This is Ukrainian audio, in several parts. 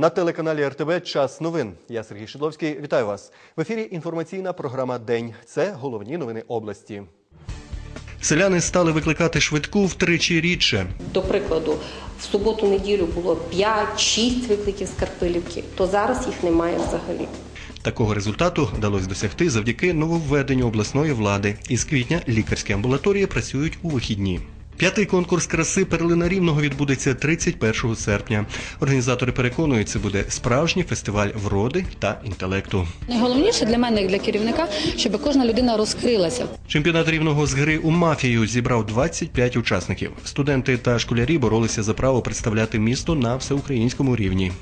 На телеканалі РТБ час новин. Я Сергій Шидловський. Вітаю вас. В ефірі інформаційна програма День. Це головні новини області. Селяни стали викликати швидку втричі рідше. До прикладу, в суботу-неділю було 5-6 викликів з Карпилівки, то зараз їх немає взагалі. Такого результату вдалося досягти завдяки нововведенню обласної влади. Із квітня лікарські амбулаторії працюють у вихідні. П'ятий конкурс краси Перлина Рівного відбудеться 31 серпня. Організатори переконують, це буде справжній фестиваль вроди та інтелекту. Найголовніше для мене, як для керівника, щоб кожна людина розкрилася. Чемпіонат рівного з гри у мафію зібрав 25 учасників. Студенти та школярі боролися за право представляти місто на всеукраїнському рівні.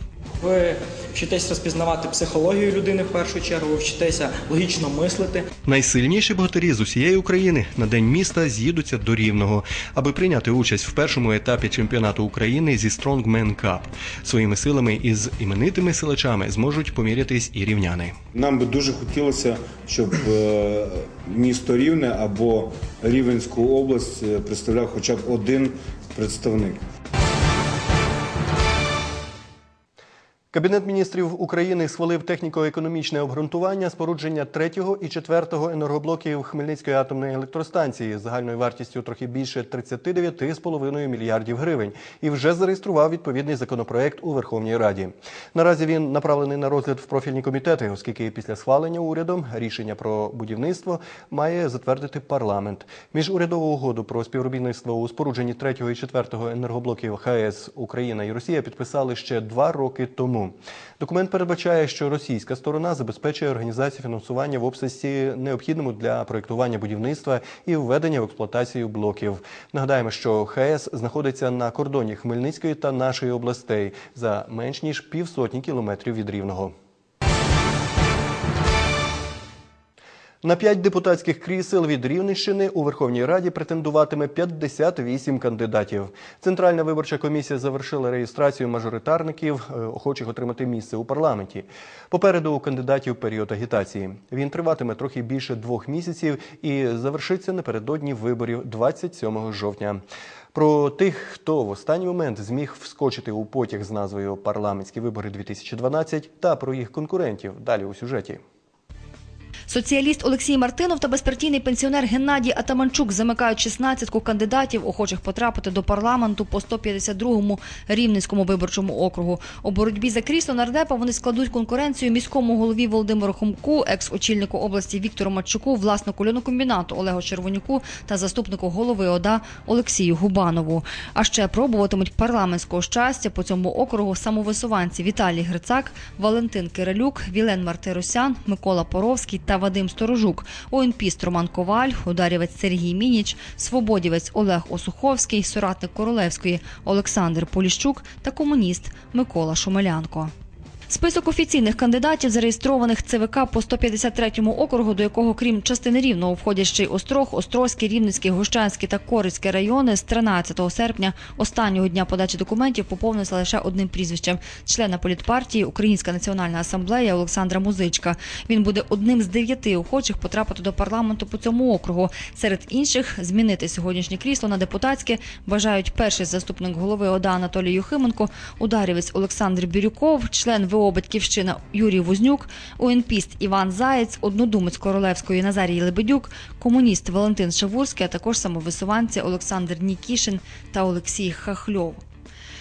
Ви вчитесь розпізнавати психологію людини в першу чергу, ви вчитеся логічно мислити. Найсильніші богатирі з усієї України на день міста з'їдуться до рівного, аби прийняти участь в першому етапі чемпіонату України зі Strongman Cup. Своїми силами із іменитими силачами зможуть помірятись і рівняни. Нам би дуже хотілося, щоб е, місто Рівне або Рівенську область е, представляв хоча б один представник. Кабінет міністрів України схвалив техніко-економічне обґрунтування спорудження третього і четвертого енергоблоків Хмельницької атомної електростанції загальною вартістю трохи більше 39,5 мільярдів гривень і вже зареєстрував відповідний законопроект у Верховній Раді. Наразі він направлений на розгляд в профільні комітети, оскільки після схвалення урядом рішення про будівництво має затвердити парламент. Міжурядову угоду про співробітництво у спорудженні третього і четвертого енергоблоків ХАЕС Україна і Росія підписали ще два роки тому. Документ передбачає, що російська сторона забезпечує організацію фінансування в обсязі необхідному для проєктування будівництва і введення в експлуатацію блоків. Нагадаємо, що ХС знаходиться на кордоні Хмельницької та нашої областей за менш ніж півсотні кілометрів від Рівного. На п'ять депутатських крісел від Рівненщини у Верховній Раді претендуватиме 58 кандидатів. Центральна виборча комісія завершила реєстрацію мажоритарників, е, охочих отримати місце у парламенті. Попереду у кандидатів період агітації. Він триватиме трохи більше двох місяців і завершиться напередодні виборів 27 жовтня. Про тих, хто в останній момент зміг вскочити у потяг з назвою Парламентські вибори 2012 та про їх конкурентів далі у сюжеті. Соціаліст Олексій Мартинов та безпартійний пенсіонер Геннадій Атаманчук замикають 16 кандидатів, охочих потрапити до парламенту по 152-му рівненському виборчому округу. У боротьбі за крісло нардепа вони складуть конкуренцію міському голові Володимиру Хомку, екс-очільнику області Віктору Матчуку, власнику льонокомбінату Олегу Червонюку та заступнику голови ОДА Олексію Губанову. А ще пробуватимуть парламентського щастя по цьому округу самовисуванці Віталій Грицак, Валентин Кирилюк, Вілен Мартиросян, Микола Поровський та Вадим Сторожук, ОНПіст Роман Коваль, ударівець Сергій Мініч, свободівець Олег Осуховський, соратник Королевської Олександр Поліщук та комуніст Микола Шумелянко. Список офіційних кандидатів, зареєстрованих ЦВК по 153-му округу, до якого, крім частини Рівного, входять ще й Острог, Острозький, Рівненський, Гощанський та Корицький райони з 13 серпня останнього дня подачі документів поповнився лише одним прізвищем члена політпартії Українська національна асамблея Олександра Музичка. Він буде одним з дев'яти охочих потрапити до парламенту по цьому округу. Серед інших змінити сьогоднішнє крісло на депутатське бажають перший заступник голови ОДА Анатолій Юхименко, ударівець Олександр Бірюков, член ВО Батьківщина Юрій Вознюк, УНПіст Іван Заєць, однодумець Королевської Назарій Лебедюк, комуніст Валентин Шавурський, а також самовисуванці Олександр Нікішин та Олексій Хахльов.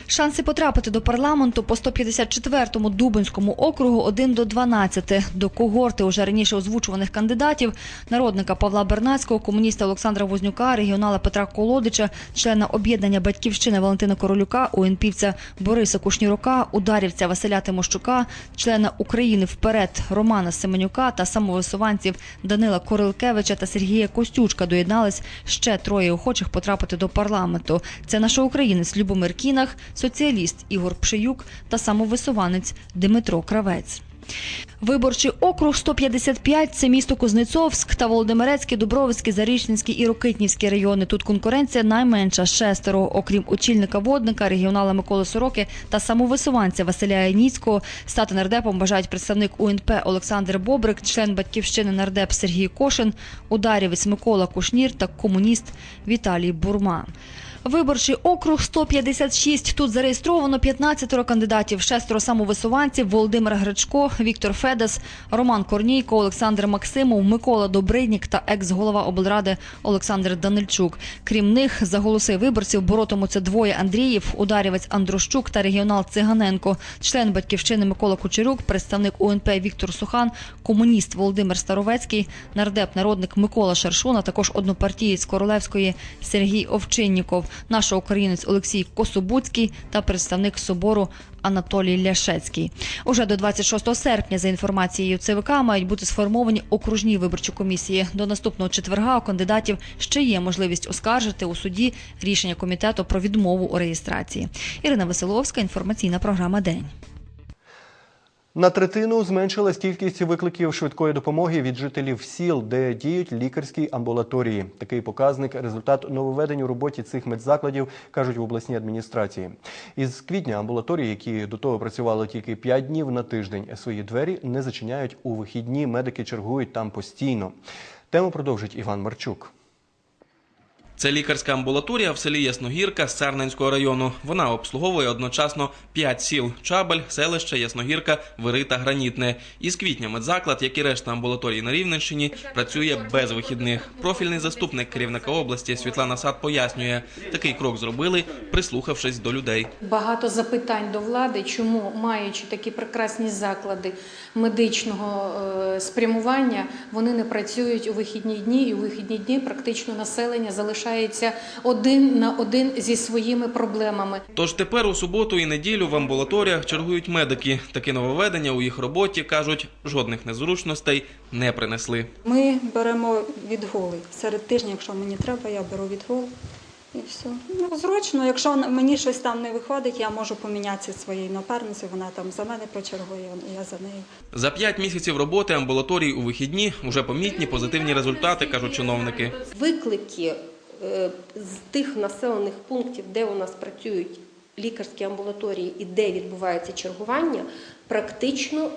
Шанси потрапити до парламенту по 154-му Дубинському округу 1 до 12. До когорти уже раніше озвучуваних кандидатів народника Павла Бернацького, комуніста Олександра Вознюка, регіонала Петра Колодича, члена об'єднання Батьківщини Валентина Королюка, ОНПівця Бориса Кушнірука, ударівця Василя Тимощука, члена України вперед Романа Семенюка та самовисуванців Данила Корилкевича та Сергія Костючка доєднались ще троє охочих потрапити до парламенту. Це наш українець Любомир Кінах, соціаліст Ігор Пшиюк та самовисуванець Дмитро Кравець. Виборчий округ 155 – це місто Кузнецовськ та Володимирецький, Дубровицький, Зарічненський і Рокитнівський райони. Тут конкуренція найменша – шестеро. Окрім очільника водника, регіонала Миколи Сороки та самовисуванця Василя Яніцького, стати нардепом бажають представник УНП Олександр Бобрик, член батьківщини нардеп Сергій Кошин, ударівець Микола Кушнір та комуніст Віталій Бурма. Виборчий округ 156. Тут зареєстровано 15 кандидатів. Шестеро самовисуванців Володимир Гречко, Віктор Федес, Роман Корнійко, Олександр Максимов, Микола Добриднік та екс-голова облради Олександр Данильчук. Крім них, за голоси виборців боротимуться двоє Андріїв, ударівець Андрощук та регіонал Циганенко, член батьківщини Микола Кучерюк, представник УНП Віктор Сухан, комуніст Володимир Старовецький, нардеп народник Микола Шершун, також однопартієць Королевської Сергій Овчинніков, наш українець Олексій Кособуцький та представник собору Анатолій Ляшецький. Уже до 26 серпня, за інформацією ЦВК, мають бути сформовані окружні виборчі комісії. До наступного четверга у кандидатів ще є можливість оскаржити у суді рішення комітету про відмову у реєстрації. Ірина Василовська, інформаційна програма День. На третину зменшилась кількість викликів швидкої допомоги від жителів сіл, де діють лікарські амбулаторії. Такий показник результат нововведень у роботі цих медзакладів, кажуть в обласній адміністрації. Із квітня амбулаторії, які до того працювали тільки 5 днів на тиждень, свої двері не зачиняють у вихідні. Медики чергують там постійно. Тему продовжить Іван Марчук. Це лікарська амбулаторія в селі Ясногірка Сарненського району. Вона обслуговує одночасно п'ять сіл: Чабель, селище, Ясногірка, Вири та Гранітне. Із квітня медзаклад, як і решта амбулаторій на Рівненщині, працює без вихідних. Профільний заступник керівника області Світлана Сад пояснює, такий крок зробили, прислухавшись до людей. Багато запитань до влади, чому маючи такі прекрасні заклади медичного е, спрямування, вони не працюють у вихідні дні, і у вихідні дні практично населення залишається один на один зі своїми проблемами. Тож тепер у суботу і неділю в амбулаторіях чергують медики. Такі нововведення у їх роботі кажуть, жодних незручностей не принесли. Ми беремо відгули. Серед тижня, якщо мені треба, я беру відгул. І все. Ну, зручно, якщо мені щось там не виходить, я можу помінятися своєю напарницею, вона там за мене почергує, я за нею. За п'ять місяців роботи амбулаторій у вихідні вже помітні позитивні результати, кажуть чиновники. Виклики з тих населених пунктів, де у нас працюють лікарські амбулаторії і де відбувається чергування, практично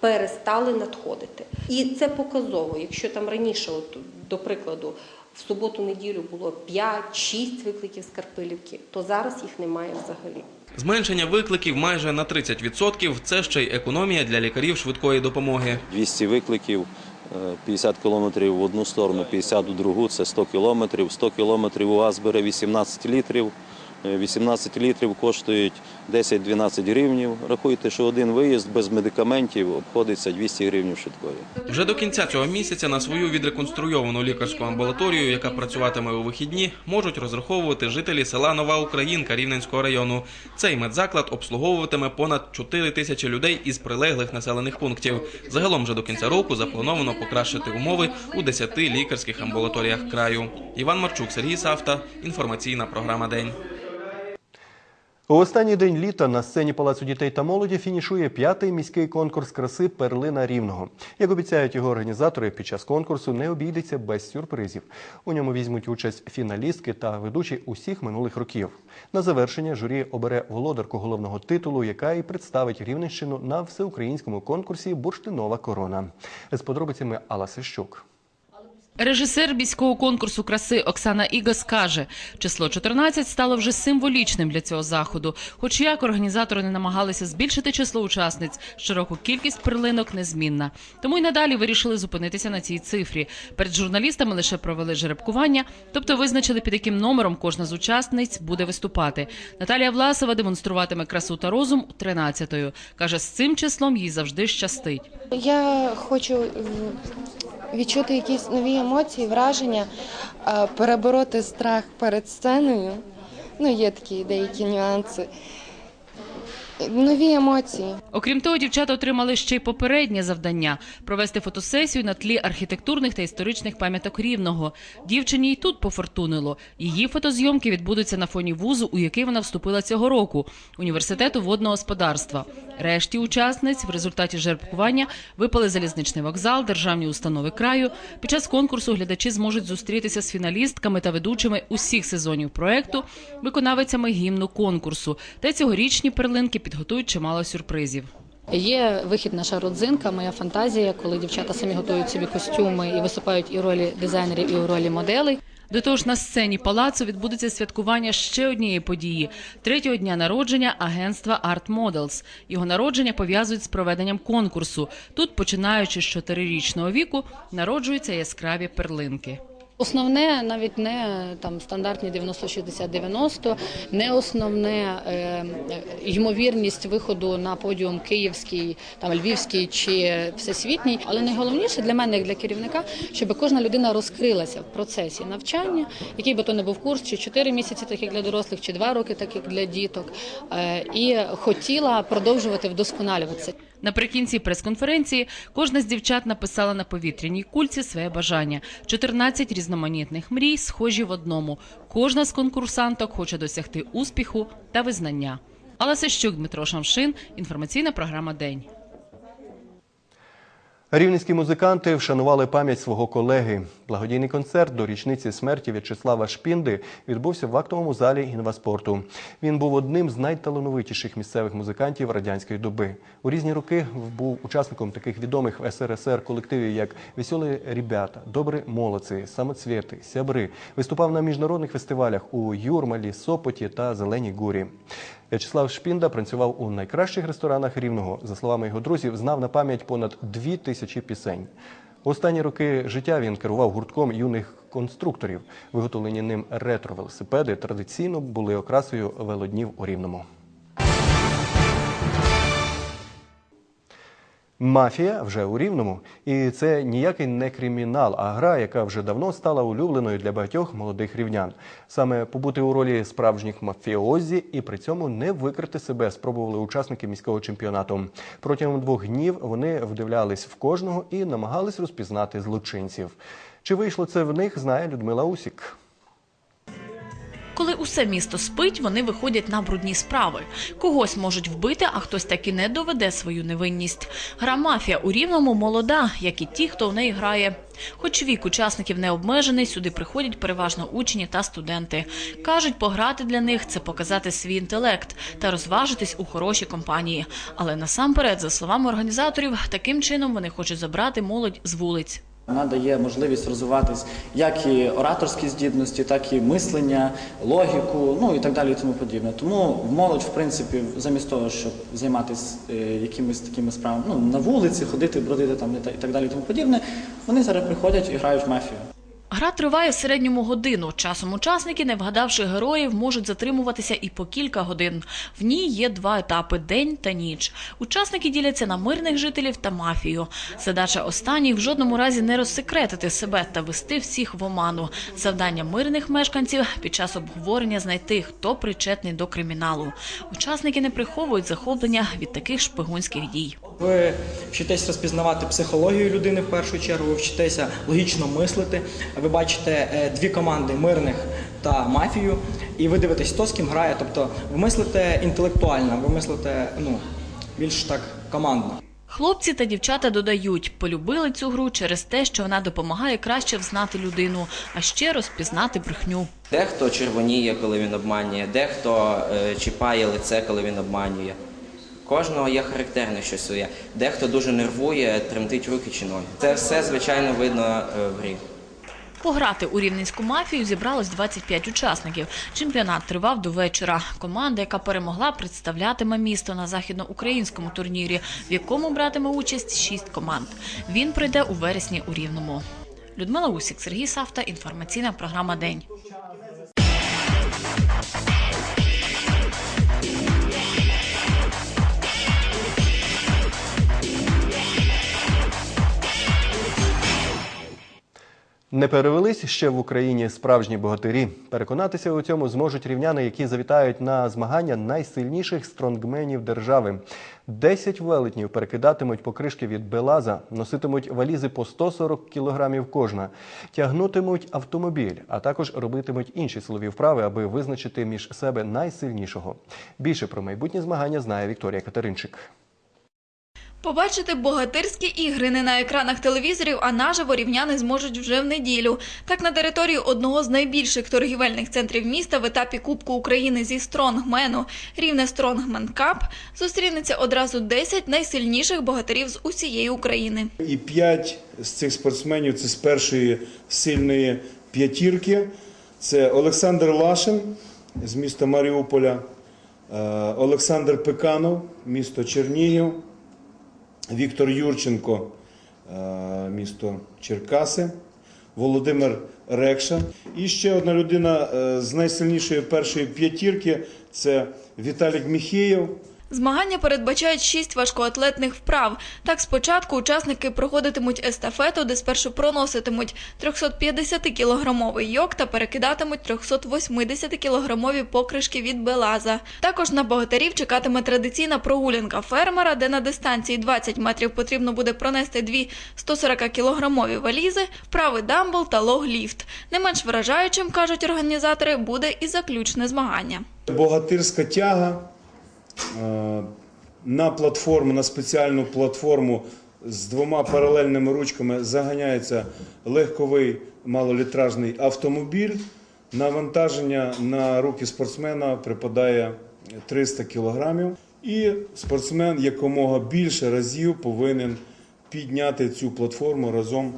перестали надходити. І це показово. Якщо там раніше, от, до прикладу, в суботу-неділю було 5-6 викликів з Карпилівки, то зараз їх немає взагалі. Зменшення викликів майже на 30% – це ще й економія для лікарів швидкої допомоги. 200 викликів, е, 50 кілометрів в одну сторону, 50 в другу, це 100 кілометрів. 100 кілометрів у вас бере 18 літрів. Е, 18 літрів коштують 10-12 гривнів. Рахуйте, що один виїзд без медикаментів обходиться 200 гривнів швидкої. Вже до кінця цього місяця на свою відреконструйовану лікарську амбулаторію, яка працюватиме у вихідні, можуть розраховувати жителі села Нова Українка Рівненського району. Цей медзаклад обслуговуватиме понад 4 тисячі людей із прилеглих населених пунктів. Загалом вже до кінця року заплановано покращити умови у 10 лікарських амбулаторіях краю. Іван Марчук, Сергій Савта. Інформаційна програма День. У останній день літа на сцені Палацу дітей та молоді фінішує п'ятий міський конкурс краси Перлина Рівного. Як обіцяють його організатори, під час конкурсу не обійдеться без сюрпризів. У ньому візьмуть участь фіналістки та ведучі усіх минулих років. На завершення журі обере володарку головного титулу, яка і представить Рівненщину на всеукраїнському конкурсі Бурштинова корона. З подробицями Алла Сищук. Режисер міського конкурсу краси Оксана Ігас каже, число 14 стало вже символічним для цього заходу. Хоч як організатори не намагалися збільшити число учасниць, щороку кількість перлинок незмінна. Тому й надалі вирішили зупинитися на цій цифрі. Перед журналістами лише провели жеребкування, тобто визначили, під яким номером кожна з учасниць буде виступати. Наталія Власова демонструватиме красу та розум 13-ю. Каже, з цим числом їй завжди щастить. Я хочу відчути якісь нові емоції, враження, перебороти страх перед сценою. Ну, є такі деякі нюанси. Нові емоції. Окрім того, дівчата отримали ще й попереднє завдання провести фотосесію на тлі архітектурних та історичних пам'яток рівного. Дівчині й тут пофортунило. Її фотозйомки відбудуться на фоні вузу, у який вона вступила цього року університету водного господарства. Решті учасниць в результаті жеребкування випали залізничний вокзал, державні установи краю. Під час конкурсу глядачі зможуть зустрітися з фіналістками та ведучими усіх сезонів проекту, виконавицями гімну конкурсу. Та цьогорічні перлинки підготують чимало сюрпризів. Є вихід наша родзинка, моя фантазія, коли дівчата самі готують собі костюми і виступають і в ролі дизайнерів, і в ролі моделей. До того ж, на сцені палацу відбудеться святкування ще однієї події третього дня народження агентства Art Models. Його народження пов'язують з проведенням конкурсу. Тут, починаючи з чотирирічного віку, народжуються яскраві перлинки. Основне навіть не там стандартні 90-60-90, не основне е, е, ймовірність виходу на подіум київський, там львівський чи всесвітній. Але найголовніше для мене, як для керівника, щоб кожна людина розкрилася в процесі навчання, який би то не був курс, чи 4 місяці, так як для дорослих, чи 2 роки, так як для діток, е, і хотіла продовжувати вдосконалюватися. Наприкінці прес-конференції кожна з дівчат написала на повітряній кульці своє бажання. 14 різноманітних мрій, схожі в одному. Кожна з конкурсанток хоче досягти успіху та визнання. Алла Сещук, Дмитро Шамшин. Інформаційна програма День. Рівненські музиканти вшанували пам'ять свого колеги. Благодійний концерт до річниці смерті В'ячеслава Шпінди відбувся в актовому залі інваспорту. Він був одним з найталановитіших місцевих музикантів радянської доби. У різні роки був учасником таких відомих в СРСР колективів, як Веселі ребята, Добрі молодці, Самоцвіти, Сябри. Виступав на міжнародних фестивалях у Юрмалі, Сопоті та Зеленій Гурі. В'ячеслав Шпінда працював у найкращих ресторанах Рівного. За словами його друзів, знав на пам'ять понад дві тисячі пісень. Останні роки життя він керував гуртком юних конструкторів. Виготовлені ним ретро-велосипеди традиційно були окрасою велоднів у Рівному. Мафія вже у рівному, і це ніякий не кримінал, а гра, яка вже давно стала улюбленою для багатьох молодих рівнян. Саме побути у ролі справжніх мафіозі і при цьому не викрити себе спробували учасники міського чемпіонату. Протягом двох днів вони вдивлялись в кожного і намагались розпізнати злочинців. Чи вийшло це в них, знає Людмила Усік. Коли усе місто спить, вони виходять на брудні справи. Когось можуть вбити, а хтось таки не доведе свою невинність. Гра мафія у рівному молода, як і ті, хто в неї грає. Хоч вік учасників не обмежений, сюди приходять переважно учні та студенти. Кажуть, пограти для них це показати свій інтелект та розважитись у хорошій компанії. Але насамперед, за словами організаторів, таким чином вони хочуть забрати молодь з вулиць. Вона дає можливість розвиватись як і ораторські здібності, так і мислення, логіку, ну і так далі, і тому подібне. Тому молодь, в принципі, замість того, щоб займатися е, якимись такими справами, ну на вулиці, ходити, бродити там і так далі, і тому подібне, вони зараз приходять і грають в мафію. Гра триває в середньому годину. Часом учасники, не вгадавши героїв, можуть затримуватися і по кілька годин. В ній є два етапи день та ніч. Учасники діляться на мирних жителів та мафію. Задача останніх в жодному разі не розсекретити себе та вести всіх в оману. Завдання мирних мешканців під час обговорення знайти, хто причетний до криміналу. Учасники не приховують захоплення від таких шпигунських дій. Ви вчитесь розпізнавати психологію людини в першу чергу, вчитеся логічно мислити. Ви бачите е, дві команди мирних та мафію, і ви дивитесь, хто з ким грає. Тобто ви мислите інтелектуально, ви мислите ну, більш так командно. Хлопці та дівчата додають, полюбили цю гру через те, що вона допомагає краще взнати людину, а ще розпізнати брехню. Дехто червоніє, коли він обманює, дехто е, чіпає лице, коли він обманює. Кожного є характерне щось своє. Дехто дуже нервує, тремтить руки чи ноги. Це все, звичайно, видно е, в грі. Пограти у рівненську мафію зібралось 25 учасників. Чемпіонат тривав до вечора. Команда, яка перемогла, представлятиме місто на західноукраїнському турнірі, в якому братиме участь шість команд. Він прийде у вересні у Рівному. Людмила Усік, Сергій Савта. Інформаційна програма День. Не перевелись ще в Україні справжні богатирі. Переконатися у цьому зможуть рівняни, які завітають на змагання найсильніших стронгменів держави. Десять велетнів перекидатимуть покришки від Белаза, носитимуть валізи по 140 кілограмів кожна, тягнутимуть автомобіль, а також робитимуть інші силові вправи, аби визначити між себе найсильнішого. Більше про майбутні змагання знає Вікторія Катеринчик. Побачити богатирські ігри не на екранах телевізорів, а наживо рівняни зможуть вже в неділю. Так, на території одного з найбільших торгівельних центрів міста в етапі Кубку України зі стронгмену рівне Стронгмен Кап зустрінеться одразу 10 найсильніших богатирів з усієї України. І п'ять з цих спортсменів це з першої сильної п'ятірки. Це Олександр Лашин з міста Маріуполя, е, Олександр Пеканов, місто Чернігів, Віктор Юрченко, е, місто Черкаси, Володимир Рекша. І ще одна людина е, з найсильнішої першої п'ятірки це Віталік Міхеєв. Змагання передбачають шість важкоатлетних вправ. Так, спочатку учасники проходитимуть естафету, де спершу проноситимуть 350-кілограмовий йок та перекидатимуть 380-кілограмові покришки від белаза. Також на богатирів чекатиме традиційна прогулянка фермера, де на дистанції 20 метрів потрібно буде пронести дві 140-кілограмові валізи, вправи дамбл та лог-ліфт. Не менш вражаючим, кажуть організатори, буде і заключне змагання. Богатирська тяга на платформу, на спеціальну платформу з двома паралельними ручками заганяється легковий малолітражний автомобіль. Навантаження на руки спортсмена припадає 300 кілограмів. І спортсмен якомога більше разів повинен підняти цю платформу разом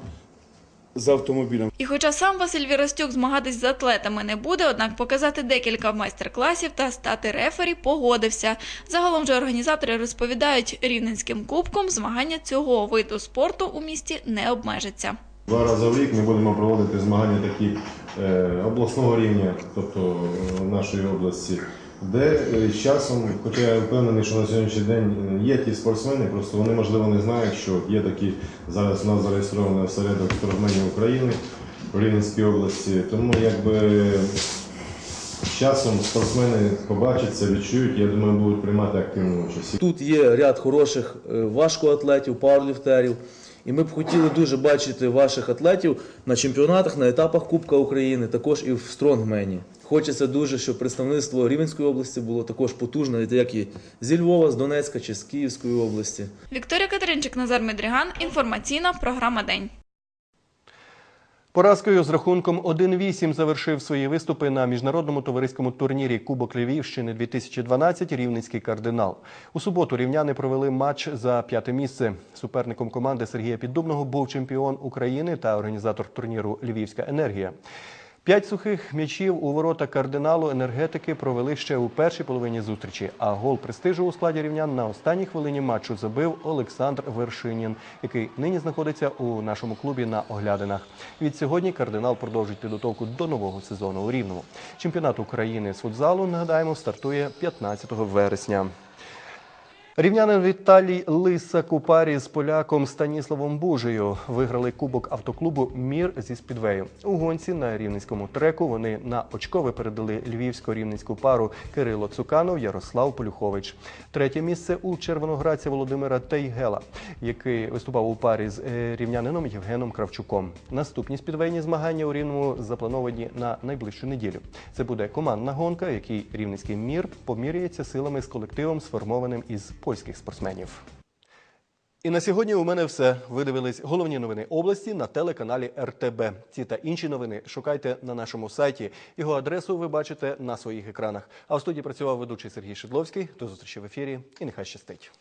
з автомобілем. І хоча сам Василь Віростюк змагатись з атлетами не буде, однак показати декілька майстер-класів та стати рефері погодився. Загалом же організатори розповідають, рівненським кубком змагання цього виду спорту у місті не обмежиться. Два рази в рік ми будемо проводити змагання такі е, обласного рівня, тобто е, нашої області, де е, з часом, хоча я впевнений, що на сьогоднішній день е, є ті спортсмени, просто вони можливо не знають, що є такі зараз у нас зареєстрований осередок спортсменів України в Рівненській області. Тому якби з часом спортсмени побачаться, відчують, я думаю, будуть приймати активну участь. Тут є ряд хороших е, важкоатлетів, пауерліфтерів. І ми б хотіли дуже бачити ваших атлетів на чемпіонатах, на етапах Кубка України, також і в стронгмені. Хочеться дуже, щоб представництво Рівенської області було також потужне, як і зі Львова, з Донецька чи з Київської області. Вікторія Катеринчик, Назар Медріган. Інформаційна програма День. Поразкою з рахунком 1-8 завершив свої виступи на міжнародному товариському турнірі Кубок Львівщини 2012 Рівненський кардинал. У суботу рівняни провели матч за п'яте місце. Суперником команди Сергія Піддубного був чемпіон України та організатор турніру Львівська енергія. П'ять сухих м'ячів у ворота кардиналу енергетики провели ще у першій половині зустрічі. А гол престижу у складі рівнян на останній хвилині матчу забив Олександр Вершинін, який нині знаходиться у нашому клубі на оглядинах. Від сьогодні кардинал продовжить підготовку до нового сезону у Рівному. Чемпіонат України з футзалу нагадаємо стартує 15 вересня. Рівнянин Віталій Лисак у парі з поляком Станіславом Бужею виграли кубок автоклубу Мір зі спідвею. У гонці на рівненському треку вони на очко випередили львівсько-рівненську пару Кирило Цуканов, Ярослав Полюхович. Третє місце у червоноградця Володимира Тейгела, який виступав у парі з е, рівнянином Євгеном Кравчуком. Наступні спідвейні змагання у Рівному заплановані на найближчу неділю. Це буде командна гонка, в якій рівненський мір поміряється силами з колективом, сформованим із польських спортсменів. І на сьогодні у мене все. Ви дивились головні новини області на телеканалі РТБ. Ці та інші новини шукайте на нашому сайті. Його адресу ви бачите на своїх екранах. А в студії працював ведучий Сергій Шедловський. До зустрічі в ефірі і нехай щастить.